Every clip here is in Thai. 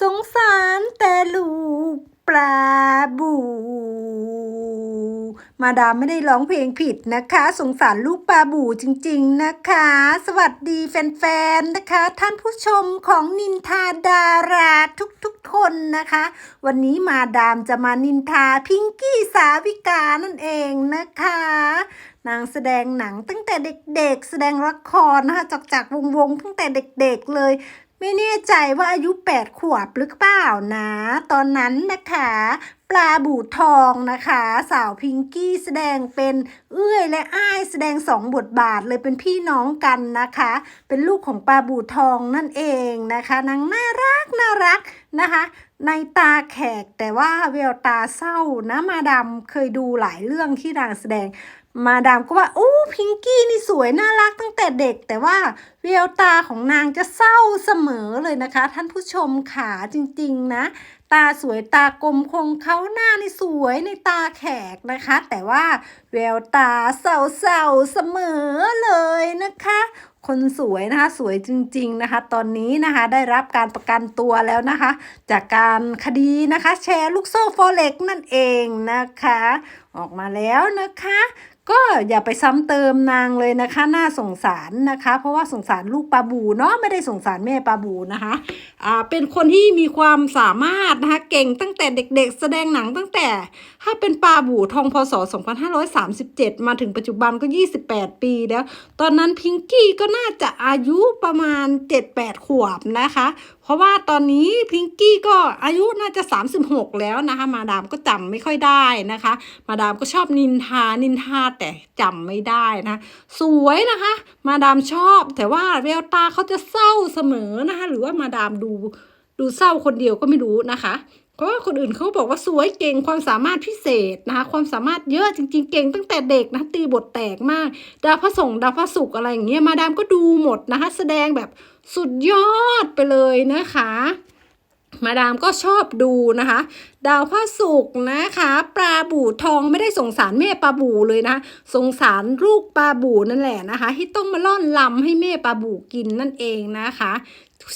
สงสารแต่ลูกปลาบู มาดามไม่ได้ร้องเพลงผิดนะคะ สงสารลูกปลาบูจริงๆนะคะ สวัสดีแฟนๆนะคะ ท่านผู้ชมของนินทาดาราทุกๆคนนะคะ วันนี้มาดามจะมานินทาพิงกี้สาวิกานั่นเองนะคะนางแสดงหนังตั้งแต่เด็กๆ แสดงละครนะคะจากจากวงวงๆตั้งแต่เด็กๆเลย ไม่แน่ใจว่าอายุ 8 ขวบหรือเปล่านะ ตอนนั้นนะคะปลาบูทองนะคะ สาวพิงกี้แสดงเป็นเอื้อยและอ้ายแสดงสองบทบาทเลยเป็นพี่น้องกันนะคะ เป็นลูกของปลาบูทองนั่นเองนะคะนางน่ารักน่ารักนะคะ ในตาแขกแต่ว่าแววตาเศร้านะมาดามเคยดูหลายเรื่องที่นางแสดง มาดามก็ว่าโอ้พิงกี้นี่สวยน่ารักตั้งแต่เด็ก แต่ว่าแววตาของนางจะเศร้าเสมอเลยนะคะ ท่านผู้ชมขาจริงๆนะ ตาสวยตากลมคงเขาหน้านี่สวยในตาแขกนะคะ แต่ว่าแววตาเศร้าๆเสมอเลยนะคะคนสวยนะคะสวยจริง ๆนะคะ ตอนนี้นะคะได้รับการประกันตัวแล้วนะคะ จากการคดีนะคะ แชร์ลูกโซ่ฟอเร็กนั่นเองนะคะ ออกมาแล้วนะคะ ก็อย่าไปซ้ำเติมนางเลยนะคะน่าสงสารนะคะ เพราะว่าสงสารลูกปลาบูเนาะไม่ได้สงสารแม่ปลาบูนะคะอ่าเป็นคนที่มีความสามารถนะคะเก่งตั้งแต่เด็กๆ แสดงหนังตั้งแต่ถ้าเป็นปลาบูทองพศ 2537 มาถึงปัจจุบันก็ 28 ปีแล้ว ตอนนั้นพิงกี้ก็น่าจะอายุประมาณ 7-8 ขวบนะคะ ราะว่าตอนนี้พิงกี้ก็อายุน่าจะ 36 แล้วนะคะ มาดามก็จำไม่ค่อยได้นะคะ มาดามก็ชอบนินทานินทาแต่จำไม่ได้นะสวยนะคะ มาดามชอบ แต่ว่าแววตาเขาจะเศร้าเสมอนะคะ หรือว่ามาดามดูดูเศร้าคนเดียวก็ไม่รู้นะคะ เพราะว่าคนอื่นเขาบอกว่าสวยเก่งความสามารถพิเศษนะคะความสามารถเยอะจริง ๆ เก่งตั้งแต่เด็กนะตีบทแตกมาก ดาวพระสงฆ์ดาวพระศุกร์อะไรอย่างเงี้ยมาดามก็ดูหมดนะคะ แสดงแบบสุดยอดไปเลยนะคะมาดามก็ชอบดูนะคะ ดาวพระศุกร์นะคะปลาบูทองไม่ได้สงสารแม่ปลาบูเลยนะ สงสารลูกปลาบูนั่นแหละนะคะ ที่ต้องมาล่อนลำให้แม่ปลาบูกินนั่นเองนะคะ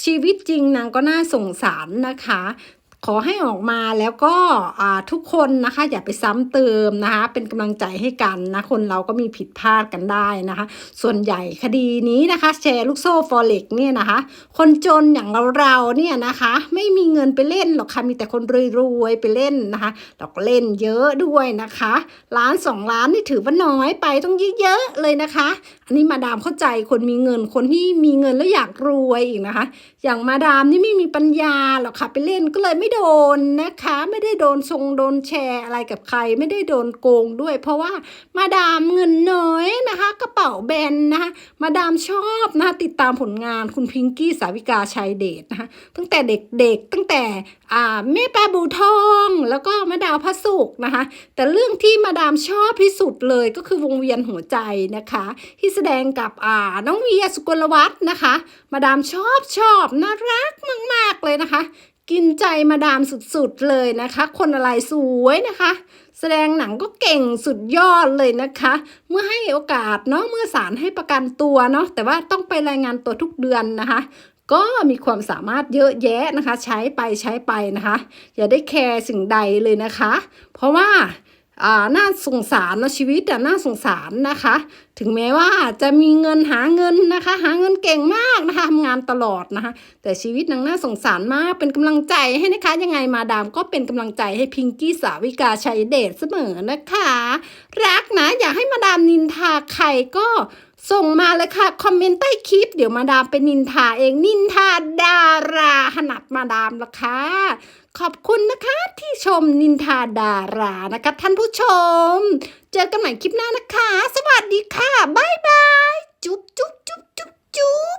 ชีวิตจริงนางก็น่าสงสารนะคะ ขอให้ออกมาแล้วก็ทุกคนนะคะ อย่าไปซ้ำเติมนะคะ เป็นกำลังใจให้กันนะ คนเราก็มีผิดพลาดกันได้นะคะ ส่วนใหญ่คดีนี้นะคะ แชร์ลูกโซ่ฟอเร็กเนี่ยนะคะ คนจนอย่างเราเราเนี่ยนะคะ ไม่มีเงินไปเล่นหรอกค่ะมีแต่คนรวยๆไปเล่นนะคะเราก็เล่นเยอะด้วยนะคะล้านสองล้านนี่ถือว่าน้อยไปต้องเยอะๆเลยนะคะ อันนี้มาดามเข้าใจคนมีเงินคนที่มีเงินแล้วอยากรวยอีกนะคะ อย่างมาดามนี่ไม่มีปัญญาหรอกค่ะไปเล่นก็เลยไม่โดนนะคะไม่ได้โดนทรงโดนแชร์อะไรกับใครไม่ได้โดนโกงด้วย เพราะว่ามาดามเงินน้อยนะคะ กระเป๋าแบนนะคะมาดามชอบนะคะติดตามผลงานคุณพิงกี้สาวิกาชัยเดชนะคะตั้งแต่เด็กๆตั้งแต่อ่าแม่ปลาบูทองแล้วก็มาดาวพระศุกร์นะคะ แต่เรื่องที่มาดามชอบที่สุดเลยก็คือวงเวียนหัวใจนะคะ ที่แสดงกับอ่าน้องเวียสุกลวัฒน์นะคะ มาดามชอบชอบน่ารักมาก ๆ เลยนะคะ กินใจมาดามสุดๆเลยนะคะ คนอะไรสวยนะคะ แสดงหนังก็เก่งสุดยอดเลยนะคะ เมื่อให้โอกาสเนาะเมื่อศาลให้ประกันตัวเนาะแต่ว่าต้องไปรายงานตัวทุกเดือนนะคะ ก็มีความสามารถเยอะแยะนะคะ ใช้ไปใช้ไปนะคะ อย่าได้แคร์สิ่งใดเลยนะคะ เพราะว่า อ่าน่าสงสารนะชีวิตอะน่าสงสารนะคะ ถึงแม้ว่าจะมีเงินหาเงินนะคะ หาเงินเก่งมากนะคะทำงานตลอดนะคะ แต่ชีวิตนางน่าสงสารมากเป็นกำลังใจให้นะคะ ยังไงมาดามก็เป็นกำลังใจให้พิงกี้สาวิกาชัยเดชเสมอนะคะ รักนะอยากให้มาดามนินทาใครก็ส่งมาเลยค่ะคอมเมนต์ใต้คลิป เดี๋ยวมาดามเป็นนินทาเองนินทาดาราถนัดมาดามละค่ะ ขอบคุณนะคะที่ชมนินทาดารานะคะท่านผู้ชม เจอกันใหม่คลิปหน้านะคะ สวัสดีค่ะ บ๊ายบาย จุ๊บจุ๊บจุ๊บจุ๊บจุ๊บ